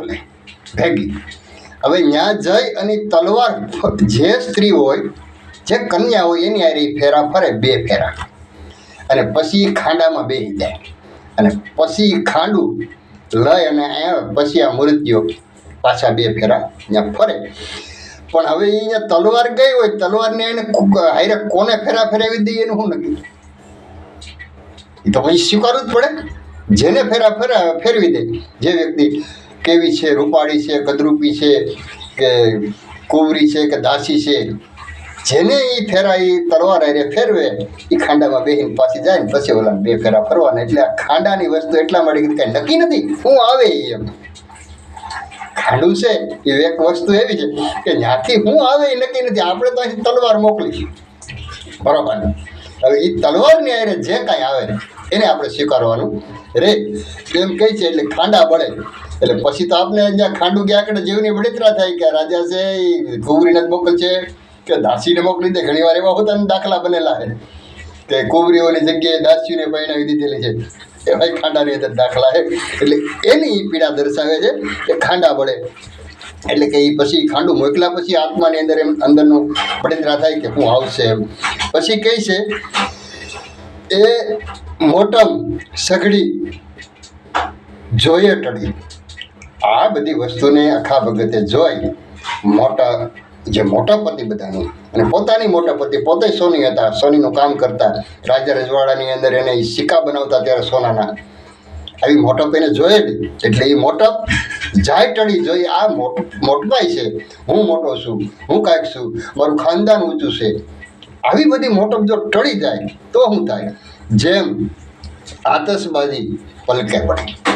મોકલે ભેગી. હવે ત્યાં જઈ અને તલવાર જે સ્ત્રી હોય, જે કન્યા હોય, એની હારે ફેરા ફરે, બે ફેરા. અને પછી ખાંડામાં બેસી જાય. અને પછી ખાંડું લઈ અને અહીંયા પછી આ મૂર્તિઓ પાછા બે ફેરા ત્યાં ફરે. પણ હવે અહીંયા તલવાર ગઈ હોય, તલવારને એને હારે કોને ફેરા ફેરાવી દઈએ એનું શું નક્કી? એ તો પછી સ્વીકારવું જ પડે. જેને ફેરા ફેરા ફેરવી દે. જે વ્યક્તિ કેવી છે, રૂપાળી છે, કદરૂપી છે, કે કુંવરી છે, કે દાસી છે, જેને એ ફેરા એ તલવાર હારે ફેરવે એ ખાંડામાં બેહીને પાછી જાય ને પછી ઓલા બે ફેરા ફરવાના. એટલે આ ખાંડાની વસ્તુ એટલા માટે કંઈ નક્કી નથી, હું આવે એમ. ખાંડું છે એ એક વસ્તુ એવી છે કે જ્યાંથી હું આવે એ નક્કી નથી, આપણે તો અહીં તલવાર મોકલીશું. બરાબર હવે એ તલવારની અરે જે કાંઈ આવે એને આપણે સ્વીકારવાનું રે. એમ કહે છે એટલે ખાંડા બળે. એટલે પછી તો આપણે અહીંયા ખાંડું ગયા આગળ જીવની બળતરા થાય કે રાજા છે એ કુંવરીને જ મોકલશે કે દાસીને મોકલી દે ઘણી વાર એવા હોતા દાખલા બનેલા છે કે કુંવરીઓની જગ્યાએ દાસીઓને પરિણાવી દીધેલી છે. એવા ખાંડાની અંદર દાખલા છે. એટલે એની પીડા દર્શાવે છે કે ખાંડા બળે. એટલે કે એ પછી ખાંડું મોકલ્યા પછી આત્માની અંદર એમ અંદરનું બળતરા થાય કે હું આવશે એમ. પછી કહે છે, એ મોટમ સઘળી જોઈએ ટળી. આ બધી વસ્તુને આખા ભગતે જોઈ મોટા, જે મોટા પતિ બધાની, અને પોતાની મોટા પતિ પોતે સોની હતા, સોનીનું કામ કરતા, રાજા રજવાડાની અંદર એને સિક્કા બનાવતા ત્યારે સોનાના. આવી મોટપ એને જોયેલી, એટલે એ મોટપ જાય ટળી જોઈ આ મોટ મોટપાઈ છે, હું મોટો છું, હું કાંઈક છું, મારું ખાનદાન ઊંચું છે. આવી બધી મોટપ જો ટળી જાય, તો શું થાય. જેમ આતશબાજી પલકે પડે.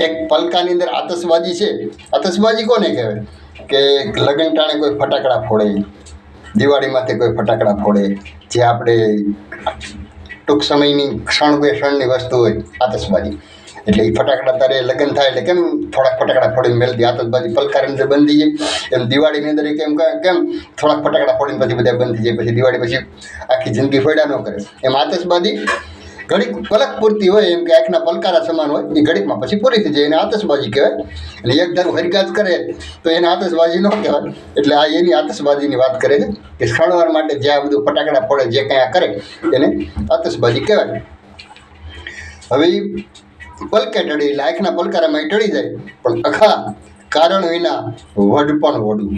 એક પલકાની અંદર આતશબાજી છે. આતશબાજી કોને કહેવાય? કે લગ્ન ટાણે કોઈ ફટાકડા ફોડે દિવાળીમાંથી કોઈ ફટાકડા ફોડે, જે આપણે ટૂંક સમયની ક્ષણ બે ક્ષણની વસ્તુ હોય, આતશબાજી. એટલે એ ફટાકડા તારે લગ્ન થાય એટલે કેમ થોડાક ફટાકડા ફોડીને મેળવી આતશબાજી પલકારની અંદર બંધ થઈ જાય. એમ દિવાળીની અંદર કેમ કેમ થોડાક ફટાકડા ફોડીને પછી બધા બંધ થઈ જાય. પછી દિવાળી પછી આખી જિંદગી ફોડ્યા ન કરે. એમ આતશબાજી ઘડીક પલક પૂરતી હોય, એમ કે આંખના પલકારા સમાન હોય, એ ઘડીકમાં પછી પૂરી થઈ જાય, એને આતશબાજી કહેવાય. એટલે એક ધારું હરિકાજ કરે, તો એને આતશબાજી ન કહેવાય. એટલે આ એની આતશબાજીની વાત કરે છે કે ક્ષણવાર માટે જે આ બધું ફટાકડા પડે જે કંઈ આ કરે, એને આતશબાજી કહેવાય. હવે પલકે ટળી, એટલે આંખના પલકારામાં એ ટળી જાય. પણ અખા, કારણ વિના વડ પણ વડું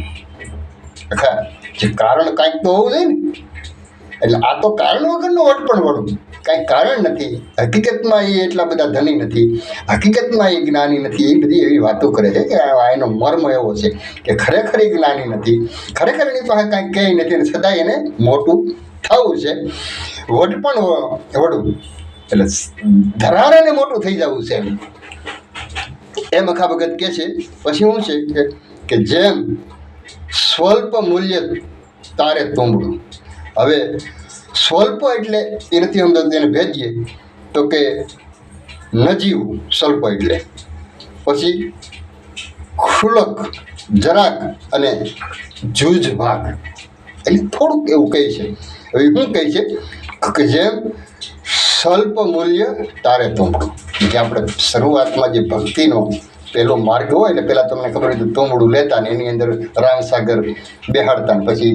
અખા, જે કારણ કાંઈક તો હોવું જોઈએ ને એટલે આ તો કારણ વગરનું વટ પણ વળું કાંઈ કારણ નથી. હકીકતમાં એ એટલા બધા ધની નથી. હકીકતમાં એ જ્ઞાની નથી. એ બધી એવી વાતો કરે છે કે આ એનો મર્મ એવો છે કે ખરેખર એ જ્ઞાની નથી. ખરેખર એની પાસે કાંઈ કહે નથી અને સદાય એને મોટું થવું છે. વડપણ પણ વડું એટલે ધરાણાને મોટું થઈ જવું છે એમ. અખા ભગત કહે છે. પછી શું છે કે જેમ સ્વલ્પ મૂલ્ય તારે તુંબડું. હવે સ્વલ્પ એટલે એનાથી અંદર તેને ભેજીએ તો કે નજીવ સ્વલ્પ એટલે. પછી ખુલક, જરાક અને જૂજ ભાગ. એટલે થોડુંક એવું કહે છે. હવે શું કહે છે? કે જેમ સ્વલ્પ મૂલ્ય તારે તોમડું જે આપણે શરૂઆતમાં જે ભક્તિનો પેલો માર્ગ હોય એટલે પહેલાં તમને ખબર હોય તો તુંબડું લેતા ને એની અંદર રામસાગર બેહાડતા ને પછી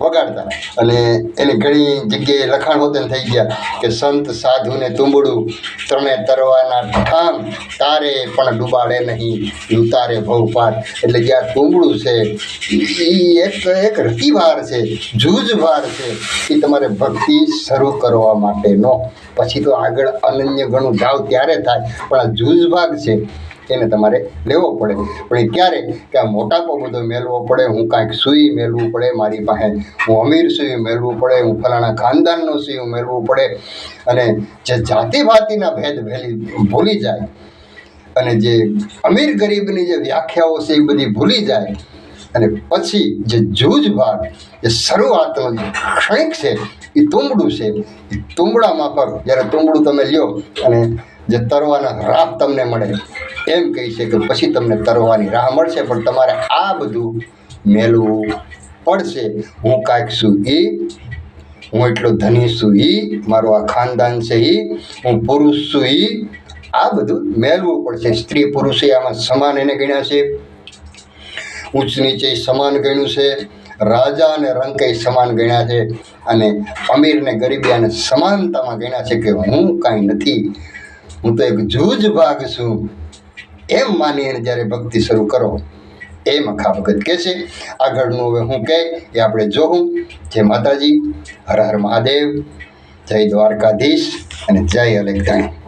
વગાડતા. અને એની ઘણી જગ્યાએ લખાણ હોતન થઈ ગયા કે સંત સાધુને તુંબડું ત્રણે તરવાના ઠામ તારે પણ ડૂબાડે નહીં ઉતારે ભવ પાર. એટલે જે આ તુંબડું છે એ એક એક રતિવાર છે, જૂજભાર છે એ તમારે ભક્તિ શરૂ કરવા માટેનો. પછી તો આગળ અનન્ય ઘણું જાવ ત્યારે થાય, પણ આ જૂજભાગ છે એને તમારે લેવો પડે. પણ એ ક્યારે કે આ મોટાપો બધો મેળવો પડે, હું કાંઈક સૂઈ મેળવું પડે, મારી પાસે હું અમીર સુઈ મેળવું પડે, હું ફલાણા ખાનદાનનો સુઈ મેળવું પડે, અને જે જાતિ ભાતિના ભેદ ભેલી ભૂલી જાય, અને જે અમીર ગરીબની જે વ્યાખ્યાઓ છે એ બધી ભૂલી જાય, અને પછી જે જૂજ ભાગ જે શરૂઆતનો જે ક્ષણિક છે એ તુંબડું છે, એ તુંબડા માફક જ્યારે તુંબડું તમે લ્યો અને જે તરવાના રાહ તમને મળે. એમ કહી છે કે પછી તમને તરવાની રાહ મળશે, પણ તમારે આ બધું મેળવું પડશે. હું કાંઈક છું એ હું એટલો ધની છું એ મારું આ ખાનદાન છે એ હું પુરુષ છું એ આ બધું મેળવવું પડશે. સ્ત્રી પુરુષે આમાં સમાન એને ગણ્યા છે. ઉચ્ચ નીચે સમાન ગણ્યું છે. રાજા અને રંકે સમાન ગણ્યા છે. અને અમીર ને ગરીબી અને સમાનતામાં ગણ્યા છે કે હું કાંઈ નથી. હું તો એક જૂજ ભાગ છું. એમ માનીને જ્યારે ભક્તિ શરૂ કરો એ મખા ભગત કહે છે, આગળનું હવે હું કહે, એ આપણે જોવું જય માતાજી. હર હર મહાદેવ. જય દ્વારકાધીશ અને જય અલેખધાણી